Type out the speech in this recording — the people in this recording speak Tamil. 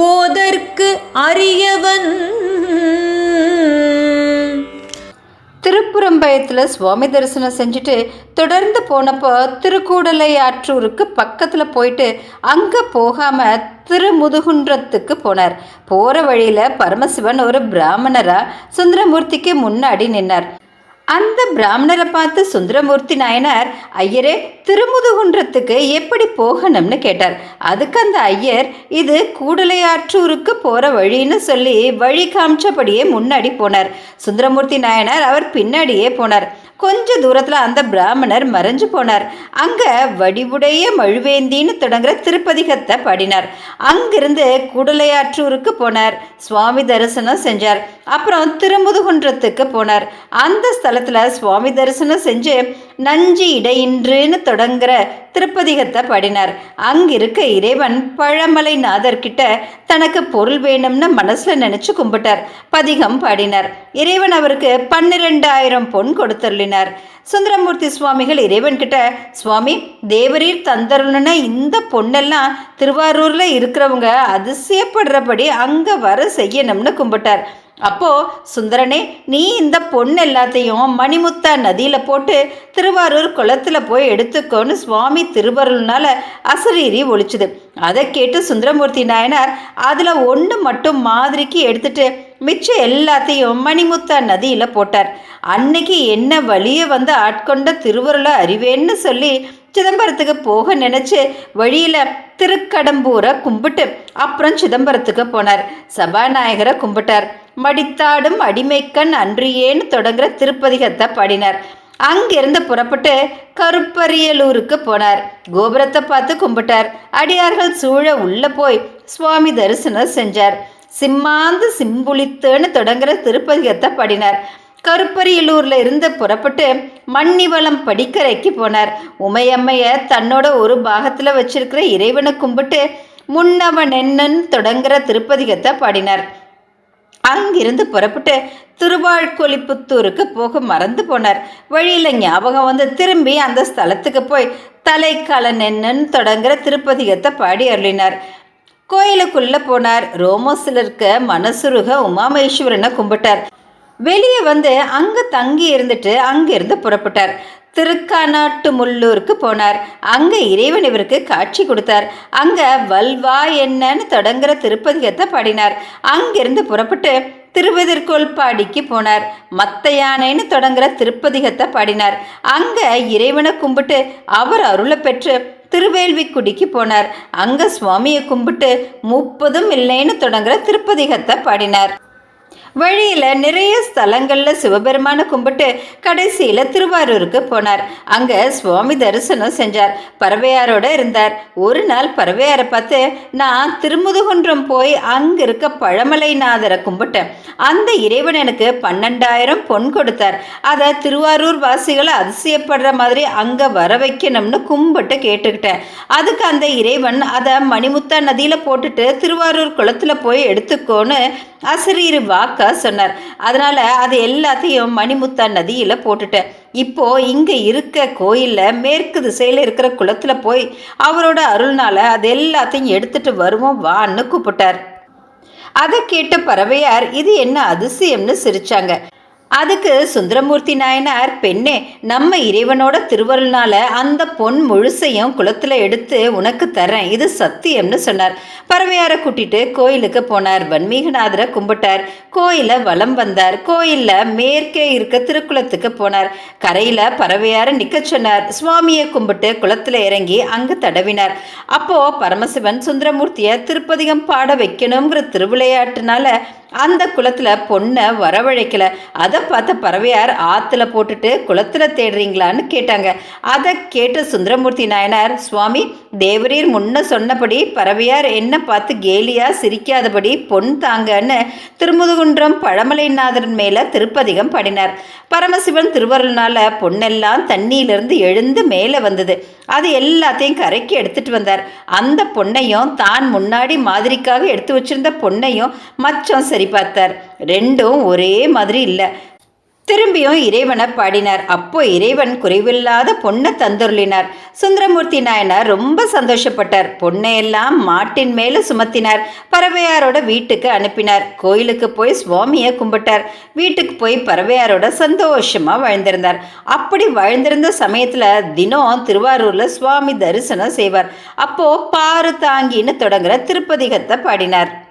ஓதற்கு அரியவன். திருப்புறம்பயத்தில் சுவாமி தரிசனம் செஞ்சுட்டு தொடர்ந்து போனப்போ திருக்கூடலை ஆற்றூருக்கு பக்கத்தில் போயிட்டு அங்கே போகாமல் திருமுதுகுன்றத்துக்கு போனார். போகிற வழியில் பரமசிவன் ஒரு பிராமணராக சுந்தரமூர்த்திக்கு முன்னாடி நின்னார். அந்த பிராமணரை பார்த்து சுந்தரமூர்த்தி நாயனார் ஐயரே திருமுதுகுன்றத்துக்கு எப்படி போகணும்னு கேட்டார். அதுக்கு அந்த ஐயர் இது கூடலையாற்றூருக்கு போகிற வழின்னு சொல்லி வழி காமிச்சபடியே முன்னாடி போனார். சுந்தரமூர்த்தி நாயனார் அவர் பின்னாடியே போனார். கொஞ்ச தூரத்தில் அந்த பிராமணர் மறைஞ்சு போனார். அங்கே வடிவுடைய மழுவேந்தின்னு தொடங்குற திருப்பதிகத்தை பாடினார். அங்கிருந்து கூடலையாற்றூருக்கு போனார். சுவாமி தரிசனம் செஞ்சார். அப்புறம் திருமுதுகுன்றத்துக்கு போனார். அந்த ஸ்தலத்தில் சுவாமி தரிசனம் செஞ்சு நஞ்சு இடையின்றுன்னு தொடங்குற திருப்பதிகத்தை பாடினார். அங்கிருக்க இறைவன் பழமலை நாதர்கிட்ட தனக்கு பொருள் வேணும்னு மனசில் நினச்சி கும்பிட்டார். பதிகம் பாடினார். இறைவன் அவருக்கு பன்னிரெண்டாயிரம் பொன் கொடுத்துள்ளினார் சுந்தரமூர்த்தி சுவாமிகள் இறைவன்கிட்ட சுவாமி தேவரீர் தந்தருள்னா இந்த பொண்ணெல்லாம் திருவாரூரில் இருக்கிறவங்க அதிசயப்படுறபடி அங்கே வர செய்யணும்னு கும்பிட்டார். அப்போது சுந்தரனே நீ இந்த பொண்ணு எல்லாத்தையும் மணிமுத்தா நதியில் போட்டு திருவாரூர் குளத்தில் போய் எடுத்துக்கோன்னு சுவாமி திருவருள்னால அசரீரி ஒழிச்சுது. அதை கேட்டு சுந்தரமூர்த்தி நாயனார் அதில் ஒன்று மட்டும் மாதிரிக்கு எடுத்துட்டு மிச்சம் எல்லாத்தையும் மணிமுத்தா நதியில் போட்டார். அன்னைக்கு என்ன வழியை வந்து ஆட்கொண்ட திருவருளை அறிவேன்னு சொல்லி சிதம்பரத்துக்கு போக நினச்சி வழியில் திருக்கடம்பூரை கும்பிட்டு அப்புறம் சிதம்பரத்துக்கு போனார். சபாநாயகரை கும்பிட்டார். மடித்தாடும் அடிமைக்கண் அன்றியேன்னு தொடங்குற திருப்பதிகத்தை பாடினார். அங்கிருந்து புறப்பட்டு கருப்பரியலூருக்கு போனார். கோபுரத்தை பார்த்து கும்பிட்டார். அடியார்கள் சூழ உள்ள போய் சுவாமி தரிசனம் செஞ்சார். சிம்மாந்து சிம்புளித்துன்னு தொடங்குற திருப்பதிகத்தை பாடினார். கருப்பரியலூரில் இருந்து புறப்பட்டு மன்னிவளம் படிக்கரைக்கு போனார். உமையம்மைய தன்னோட ஒரு பாகத்தில் வச்சிருக்கிற இறைவனை கும்பிட்டு முன்னவன் என்னன்னு தொடங்குற திருப்பதிகத்தை பாடினார். அங்கிருந்து புறப்பட்டு திருவாழ்கொலிப்புத்தூருக்கு போக மறந்து போனார். வழியில் ஞாபகம் வந்து திரும்பி அந்த ஸ்தலத்துக்கு போய் தலைக்காலன் என்னன்னு தொடங்குற திருப்பதிகத்தை பாடி அருளினார். கோயிலுக்குள்ளே போனார். ரோமோஸில் இருக்க மனசுருக உமாமேஸ்வரனை கும்பிட்டார். வெளியே வந்து அங்கே தங்கி இருந்துட்டு அங்கிருந்து புறப்பட்டார். திருக்கானாட்டு முள்ளூருக்கு போனார். அங்கே இறைவன் இவருக்கு காட்சி கொடுத்தார். அங்கே வல்வா என்னன்னு தொடங்குற திருப்பதிகத்தை பாடினார். அங்கிருந்து புறப்பட்டு திருவதிர்கோல்பாடிக்கு போனார். மத்த யானைன்னு தொடங்குற திருப்பதிகத்தை பாடினார். அங்கே இறைவனை கும்பிட்டு அவர் அருளை பெற்று திருவேல்விக்குடிக்கு போனார். அங்கே சுவாமியை கும்பிட்டு முப்பதும் இல்லைன்னு தொடங்குற திருப்பதிகத்தை பாடினார். வழியில் நிறைய ஸ்தலங்களில் சிவபெருமானை கும்பிட்டு கடைசியில் திருவாரூருக்கு போனார். அங்கே சுவாமி தரிசனம் செஞ்சார். பறவையாரோடு இருந்தார். ஒரு நாள் பறவையாரை பார்த்து நான் திருமுதுகுன்றம் போய் அங்கே இருக்க பழமலைநாதரை கும்பிட்டேன். அந்த இறைவன் எனக்கு பன்னெண்டாயிரம் பொன் கொடுத்தார். அதை திருவாரூர் வாசிகளை அதிசயப்படுற மாதிரி அங்கே வர வைக்கணும்னு கும்பிட்டு கேட்டுக்கிட்டேன். அதுக்கு அந்த இறைவன் அதை மணிமுத்தா நதியில் போட்டுட்டு திருவாரூர் குளத்தில் போய் எடுத்துக்கோன்னு அசரீர் வாக்கா சொன்னார். அதனால் அது எல்லாத்தையும் மணிமுத்தா நதியில் போட்டுட்டேன் இப்போ இங்கே இருக்க கோயிலில் மேற்கு திசையில் இருக்கிற குளத்தில் போய் அவரோட அருள்னால அது எல்லாத்தையும் எடுத்துட்டு வருவோம் வான்னு கூப்பிட்டார். அதை கேட்ட பறவையார் இது என்ன அதிசயம்னு சிரிச்சாங்க. அதுக்கு சுந்தரமூர்த்தி நாயனார் பெண்ணே நம்ம இறைவனோட திருவருள்னால அந்த பொன் முழுசையும் குளத்தில் எடுத்து உனக்கு தரேன் இது சத்தியம்னு சொன்னார். பறவையாரை கூட்டிட்டு கோயிலுக்கு போனார். வன்மீகநாதரை கும்பிட்டார். கோயிலை வலம் வந்தார். கோயிலில் மேற்கே இருக்க திருக்குளத்துக்கு போனார். கரையில் பறவையாரை நிற்க சொன்னார். சுவாமியை கும்பிட்டு குளத்தில் இறங்கி அங்கே தடவினார். அப்போ பரமசிவன் சுந்தரமூர்த்தியை திருப்பதிகம் பாட வைக்கணுங்கிற திருவிளையாட்டுனால அந்த குளத்தில் பொண்ணை வரவழைக்கல. அதை பார்த்த பறவையார் ஆற்றுல போட்டுட்டு குளத்தில் தேடுறீங்களான்னு கேட்டாங்க. அதை கேட்ட சுந்தரமூர்த்தி நாயனார் சுவாமி தேவரீர் முன்ன சொன்னபடி பறவையார் என்ன பார்த்து கேலியா சிரிக்காதபடி பொன் தாங்கன்னு திருமுதுகுன்றம் பழமலைநாதன் மேலே திருப்பதிகம் பாடினார். பரமசிவன் திருவருள்னால பொண்ணெல்லாம் தண்ணியிலிருந்து எழுந்து மேலே வந்தது. அது எல்லாத்தையும் கரைக்கு எடுத்துட்டு வந்தார். அந்த பொண்ணையும் தான் முன்னாடி மாதிரிக்காக எடுத்து வச்சிருந்த பொண்ணையும் மச்சம் சரி பார்த்தார் ரெண்டும் ஒரே மாதிரி இல்லை. திரும்பியும் இறைவனை பாடினார். அப்போ இறைவன் குறைவில்லாத பொண்ணை தந்துருளினார். சுந்தரமூர்த்தி நாயனார் ரொம்ப சந்தோஷப்பட்டார். பொண்ணையெல்லாம் மாட்டின் மேலே சுமத்தினார். பறவையாரோட வீட்டுக்கு அனுப்பினார். கோயிலுக்கு போய் சுவாமியை கும்பிட்டார். வீட்டுக்கு போய் பறவையாரோட சந்தோஷமா வாழ்ந்திருந்தார். அப்படி வாழ்ந்திருந்த சமயத்துல தினம் திருவாரூர்ல சுவாமி தரிசனம் செய்வார். அப்போ பாரு தாங்கின்னு தொடங்குற திருப்பதிகத்தை பாடினார்.